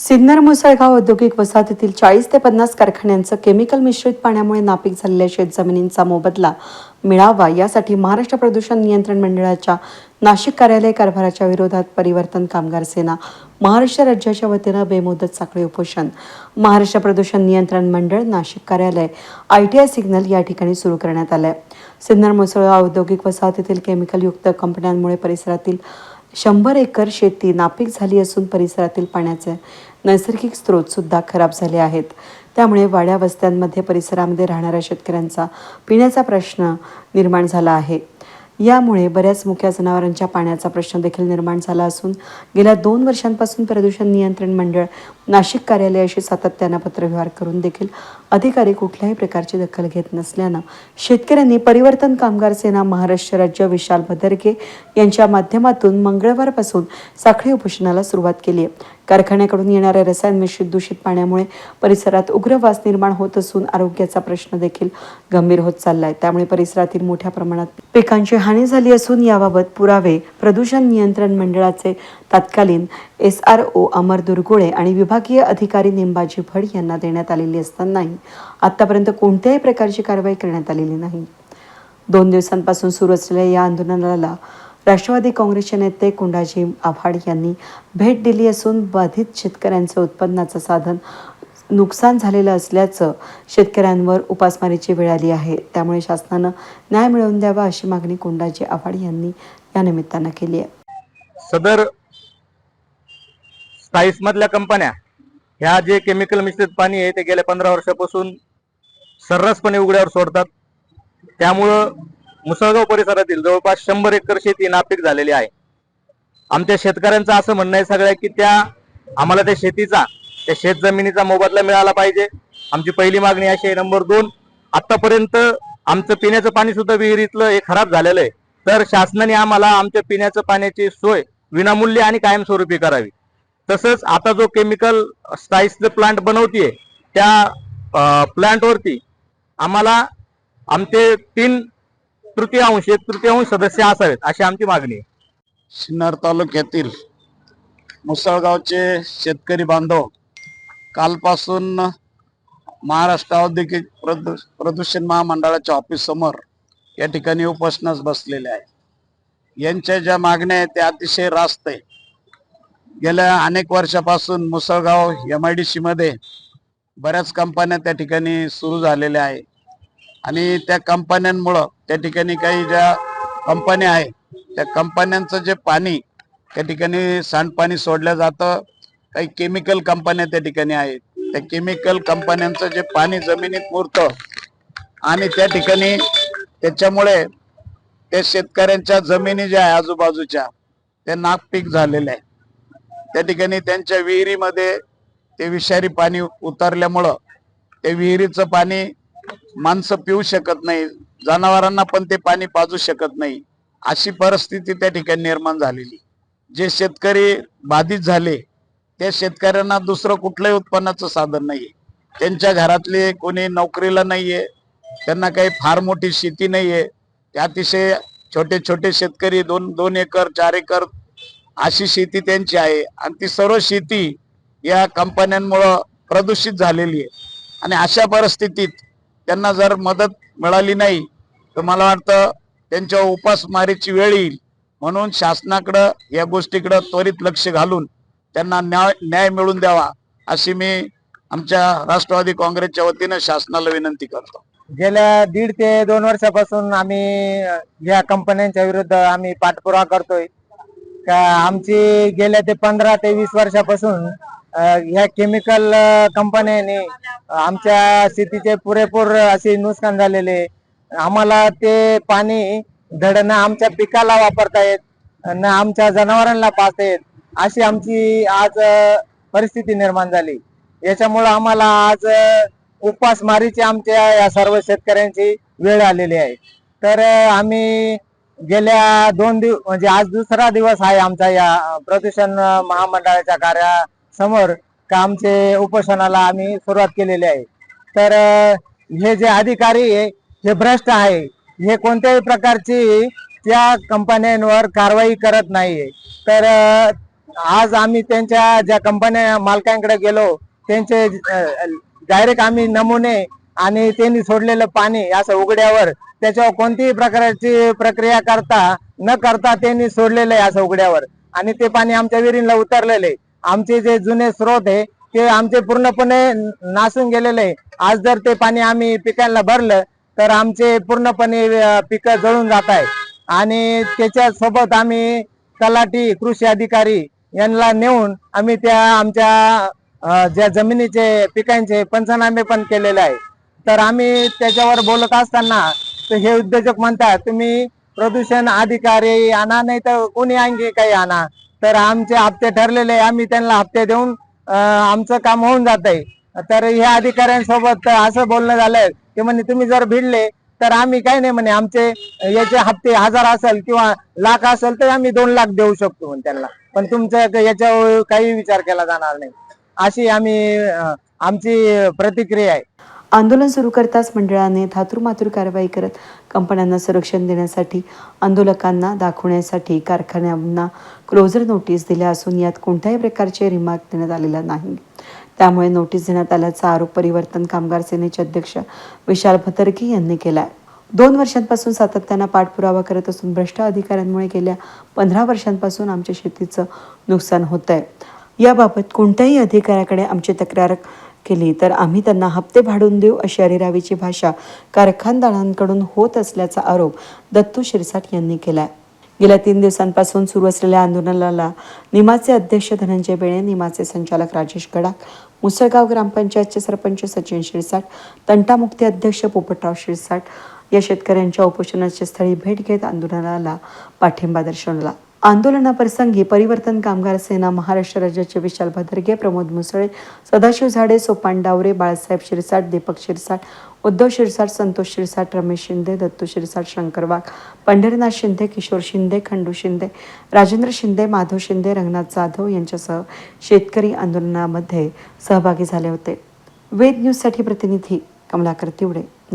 सिन्नर मुसळगाव औद्योगिक वसाहतीतील चाळीस ते पन्नास कारखान्यांचं केमिकल मिश्रित पाण्यामुळे नापीक झालेल्या शेतजमिनींचा मोबदला मिळावा यासाठी महाराष्ट्र प्रदूषण नियंत्रण मंडळाच्या नाशिक कार्यालय कारभाराच्या विरोधात परिवर्तन कामगार सेना महाराष्ट्र राज्याच्या वतीनं बेमुदत साखळी उपोषण. महाराष्ट्र प्रदूषण नियंत्रण मंडळ नाशिक कार्यालय आय टी आय सिग्नल या ठिकाणी सुरू करण्यात आलं आहे सिन्नर मुसळगाव औद्योगिक वसाहतीतील केमिकलयुक्त कंपन्यांमुळे परिसरातील शंभर एकर शेती नापीक झाली असून परिसरातील पाण्याचे नैसर्गिक स्रोत सुद्धा खराब झाले आहेत. त्यामुळे वाड्या वस्त्यांमध्ये परिसरामध्ये राहणाऱ्या शेतकऱ्यांचा पिण्याचा प्रश्न निर्माण झाला आहे. यामुळे बऱ्याच मुख्या जनावरांच्या पाण्याचा प्रश्न देखील निर्माण झाला असून गेल्या दोन वर्षांपासून प्रदूषण नियंत्रण मंडळ नाशिक कार्यालयाशी सातत्यानं पत्रव्यवहार करून देखील अधिकारी कुठल्याही प्रकारची दखल घेत नसल्यानं शेतकऱ्यांनी परिवर्तन कामगार सेना महाराष्ट्र राज्य विशाल भदरके यांच्या माध्यमातून मंगळवारपासून साखळी उपोषणाला सुरुवात केली आहे. कारखान्याकडून येणाऱ्या रसायन मिश्रित दूषित पाण्यामुळे परिसरात उग्र वास निर्माण होत असून आरोग्याचा प्रश्न देखील गंभीर होत चाललाय. त्यामुळे परिसरातील मोठ्या प्रमाणात पिकांची हानी झाली असून याबाबत पुरावे प्रदूषण नियंत्रण मंडळाचे तत्कालीन एस आर ओ अमर दुर्गुळे आणि विभागीय अधिकारी निंबाजी भड यांना देण्यात आलेली असतानाही आतापर्यंत कोणत्याही प्रकारची कारवाई करण्यात आलेली नाही. दोन दिवसांपासून सुरू असलेल्या या आंदोलनाला राष्ट्रवादी काँग्रेसचे नेते कुंडाजी आव्हाड यांनी भेट दिली असून बाधित शेतकऱ्यांचं उत्पन्नाचं साधन नुकसान झालेलं असल्याचं शेतकऱ्यांवर उपासमारीची वेळ आली आहे. त्यामुळे शासनानं न्याय मिळवून द्यावा अशी मागणी कुंडाजी आव्हाड यांनी या निमित्तानं केली आहे. सदर स्पाइस मधल्या कंपन्या ह्या जे केमिकल मिश्रित पाणी आहे ते गेल्या पंधरा वर्षापासून सर्रासपणे उघड्यावर सोडतात. त्यामुळं मुसळगाव परिसरातील जवळपास शंभर एकर शेती नापीक झालेली आहे. आमच्या शेतकऱ्यांचं असं म्हणणं आहे सगळं की त्या आम्हाला त्या शेतीचा त्या शेत जमिनीचा मोबदला मिळाला पाहिजे. आमची पहिली मागणी अशी आहे नंबर दोन आतापर्यंत आमचं पिण्याचं पाणी सुद्धा विहिरीतलं हे खराब झालेलं आहे. तर शासनाने आम्हाला आमच्या पिण्याचं पाण्याची सोय विनामूल्य आणि कायमस्वरूपी करावी. तसंच आता जो केमिकल स्पाईसचं प्लांट बनवतीये त्या प्लांटवरती आम्हाला आमचे तीन तृतीयांश एक तृतीयांश सदस्य असावेत अशी आमची मागणी आहे. सिन्नर तालुक्यातील मुसळगावचे शेतकरी बांधव कालपासून महाराष्ट्र औद्योगिक प्रदू प्रदूषण महामंडळाच्या ऑफिस समोर या ठिकाणी उपोषणास बसलेले आहे यांच्या ज्या मागण्या आहेत त्या अतिशय रास्त आहे गेल्या अनेक वर्षापासून मुसळगाव एम आय डी सीमध्ये बऱ्याच कंपन्या त्या ठिकाणी सुरू झालेल्या आहे आणि त्या कंपन्यांमुळं त्या ठिकाणी काही ज्या कंपन्या आहे त्या कंपन्यांचं जे पाणी त्या ठिकाणी सांडपाणी सोडलं जातं काही केमिकल कंपन्या त्या ठिकाणी आहेत. त्या केमिकल कंपन्यांचं जे पाणी जमिनीत मुरतं आणि त्या ठिकाणी त्याच्यामुळे त्या शेतकऱ्यांच्या जमिनी ज्या आहे आजूबाजूच्या त्या नागपीक झालेल्या आहे त्या ठिकाणी त्यांच्या विहिरीमध्ये ते विषारी पाणी उतरल्यामुळं ते विहिरीचं पाणी माणसं पिऊ शकत नाही जनावरांना पण ते पाणी पाजू शकत नाही. अशी परिस्थिती त्या ठिकाणी निर्माण झालेली. जे शेतकरी बाधित झाले त्या शेतकऱ्यांना दुसरं कुठलंही उत्पन्नाचं साधन नाहीये. त्यांच्या घरातले कोणी नोकरीला नाहीये त्यांना काही फार मोठी शेती नाहीये. ते अतिशय छोटे छोटे शेतकरी दोन दोन एकर चार एकर अशी शेती त्यांची आहे आणि ती सर्व शेती या कंपन्यांमुळं प्रदूषित झालेली आहे. आणि अशा परिस्थितीत त्यांना जर मदत मिळाली नाही तर मला वाटतं त्यांच्या उपासमारीची वेळ येईल. म्हणून शासनाकडं या गोष्टीकडं त्वरित लक्ष घालून त्यांना न्याय न्याय मिळवून द्यावा अशी मी आमच्या राष्ट्रवादी काँग्रेसच्या वतीनं शासनाला विनंती करतो. गेल्या दीड ते दोन वर्षापासून आम्ही या कंपन्यांच्या विरुद्ध आम्ही पाठपुरावा करतोय. का आमची गेल्या ते पंधरा ते वीस वर्षापासून ह्या केमिकल कंपन्यांनी आमच्या शेतीचे पुरेपूर असे नुकसान झालेले. आम्हाला ते पाणी धड आमच्या पिकाला वापरता येत ना आमच्या जनावरांना पाहता येत अशी आमची आज परिस्थिती निर्माण झाली. याच्यामुळं आम्हाला आज उपासमारीची आमच्या या सर्व शेतकऱ्यांची वेळ आलेली आहे. तर आम्ही गेल्या दोन दिवस म्हणजे आज दुसरा दिवस आहे आमचा या प्रदूषण महामंडळाच्या कार्यासमोर का आमचे उपोषणाला आम्ही सुरुवात केलेली आहे. तर हे जे अधिकारी आहे हे भ्रष्ट आहे. हे कोणत्याही प्रकारची त्या कंपन्यांवर कारवाई करत नाहीये. तर आज आम्ही त्यांच्या ज्या कंपन्या मालकांकडे गेलो त्यांचे डायरेक्ट आम्ही नमुने आणि त्यांनी सोडलेलं पाणी असं उघड्यावर त्याच्यावर कोणतीही प्रकारची प्रक्रिया करता न करता त्यांनी सोडलेलं आहे असं उघड्यावर. आणि ते पाणी आमच्या विहिरीला उतरलेलं आहे. आमचे जे जुने स्रोत आहे ते आमचे पूर्णपणे नासून गेलेले आहे. आज जर ते पाणी आम्ही पिकांना भरलं तर आमचे पूर्णपणे पिक पिकं जळून जात आहे. आणि त्याच्या सोबत आम्ही तलाठी कृषी अधिकारी यांना नेऊन आम्ही त्या आमच्या ज्या जमिनीचे पिकांचे पंचनामे पण केलेले आहे. तर आम्ही त्याच्यावर बोलत असताना तर हे उद्योजक म्हणतात तुम्ही प्रदूषण अधिकारी आणा नाही तर कोणी आणखी काही आणा. तर आमचे हप्ते ठरलेले आम्ही त्यांना हप्ते देऊन आमचं काम होऊन जात आहे तर ह्या अधिकाऱ्यांसोबत असं बोलणं झालंय की म्हणे तुम्ही जर भिडले तर आम्ही काही नाही म्हणे आमचे याचे हप्ते हजार असेल किंवा लाख असेल तर आम्ही दोन लाख देऊ शकतो म्हणे त्यांना. पण तुमच्या याच्यावर काही विचार केला जाणार नाही. अशी आम्ही आमची प्रतिक्रिया आहे. आंदोलन सुरू करताच मंडळाने थातूरमातूर कारवाई करत कंपन्यांना संरक्षण देण्यासाठी आंदोलकांना दाखवण्यासाठी कारखान्यांना क्लोजर नोटीस दिल्या असून यात कोणत्याही प्रकारचे रिमार्क देण्यात आलेला नाही. त्यामुळे नोटीस देण्यात आल्याचा आरोप परिवर्तन कामगार सेनेचे अध्यक्ष विशाल भतर्की यांनी केला दोन वर्षांपासून सातत्यानं पाठपुरावा करत असून भ्रष्ट अधिकाऱ्यांमुळे गेल्या पंधरा वर्षांपासून आमच्या शेतीचं नुकसान होत आहे याबाबत कोणत्याही अधिकाऱ्याकडे आमची तक्रार केली तर आम्ही त्यांना हप्ते भाडून देऊ अशी अरेरावीची भाषा कारखानदारांकडून होत असल्याचा आरोप दत्तू शिरसाट यांनी केला गेल्या तीन दिवसांपासून सुरू असलेल्या आंदोलनाला निमाचे अध्यक्ष धनंजय बेळे निमाचे संचालक राजेश गडाख मुसळगाव ग्रामपंचायतचे सरपंच सचिन शिरसाट तंटामुक्ती अध्यक्ष पोपटराव शिरसाट या शेतकऱ्यांच्या उपोषणाच्या स्थळी भेट घेत आंदोलनाला पाठिंबा दर्शवला. आंदोलनाप्रसंगी परिवर्तन कामगार सेना महाराष्ट्र राज्याचे विशाल भदरगे प्रमोद मुसळे सदाशिव झाडे सोपान डावरे बाळासाहेब शिरसाट दीपक शिरसाट उद्धव शिरसाट संतोष शिरसाट रमेश शिंदे दत्तू शिरसाट शंकर वाघ पंढरीनाथ शिंदे किशोर शिंदे खंडू शिंदे राजेंद्र शिंदे माधव शिंदे रंगनाथ जाधव यांच्यासह शेतकरी आंदोलनामध्ये सहभागी झाले होते. वेद न्यूजसाठी प्रतिनिधी कमलाकर तिवडे.